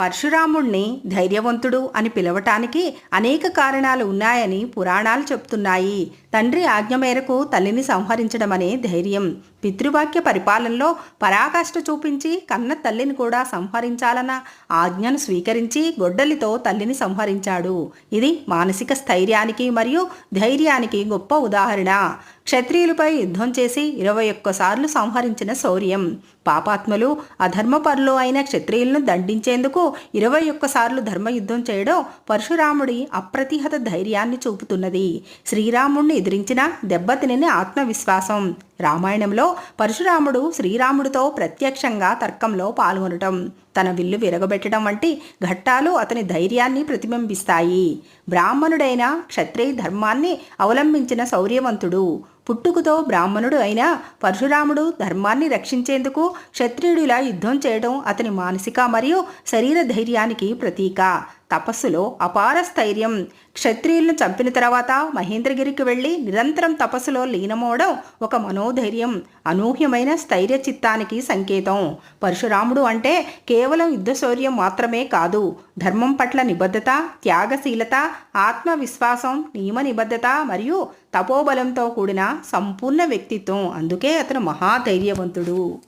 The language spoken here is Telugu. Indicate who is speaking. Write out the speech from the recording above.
Speaker 1: పరశురాముణ్ణి ధైర్యవంతుడు అని పిలవటానికి అనేక కారణాలు ఉన్నాయని పురాణాలు చెప్తున్నాయి. తండ్రి ఆజ్ఞ మేరకు తల్లిని సంహరించడమనే ధైర్యం. పితృవాక్య పరిపాలనలో పరాకాష్ట చూపించి కన్న తల్లిని కూడా సంహరించాలన్న ఆజ్ఞను స్వీకరించి గొడ్డలితో తల్లిని సంహరించాడు. ఇది మానసిక స్థైర్యానికి మరియు ధైర్యానికి గొప్ప ఉదాహరణ. క్షత్రియులపై యుద్ధం చేసి ఇరవై ఒక్కసార్లు సంహరించిన శౌర్యం. పాపాత్ములు అధర్మపరులు అయిన క్షత్రియులను దండించేందుకు ఇరవై ఒక్కసార్లు ధర్మయుద్ధం చేయడం పరశురాముడి అప్రతిహత ధైర్యాన్ని చూపుతున్నది. శ్రీరాముణ్ణి ఎదిరించిన దెబ్బతినని ఆత్మవిశ్వాసం. రామాయణంలో పరశురాముడు శ్రీరాముడితో ప్రత్యక్షంగా తర్కంలో పాల్గొనటం. తన విల్లు విరగబెట్టడం వంటి ఘట్టాలు అతని ధైర్యాన్ని ప్రతిబింబిస్తాయి. బ్రాహ్మణుడైన క్షత్రియ ధర్మాన్ని అవలంబించిన శౌర్యవంతుడు. పుట్టుకతో బ్రాహ్మణుడు అయిన పరశురాముడు ధర్మాన్ని రక్షించేందుకు క్షత్రియుడిలా యుద్ధం చేయడం అతని మానసిక మరియు శరీర ధైర్యానికి ప్రతీక. తపస్సులో అపార స్థైర్యం. క్షత్రియులను చంపిన తర్వాత మహేంద్రగిరికి వెళ్ళి నిరంతరం తపస్సులో లీనమవడం ఒక మనోధైర్యం అనూహ్యమైన స్థైర్య చిత్తానికి సంకేతం. పరశురాముడు అంటే కేవలం యుద్ధశౌర్యం మాత్రమే కాదు ధర్మం పట్ల నిబద్ధత త్యాగశీలత ఆత్మవిశ్వాసం నియమ నిబద్ధత మరియు తపోబలంతో కూడిన సంపూర్ణ వ్యక్తిత్వం. అందుకే అతను మహాధైర్యవంతుడు.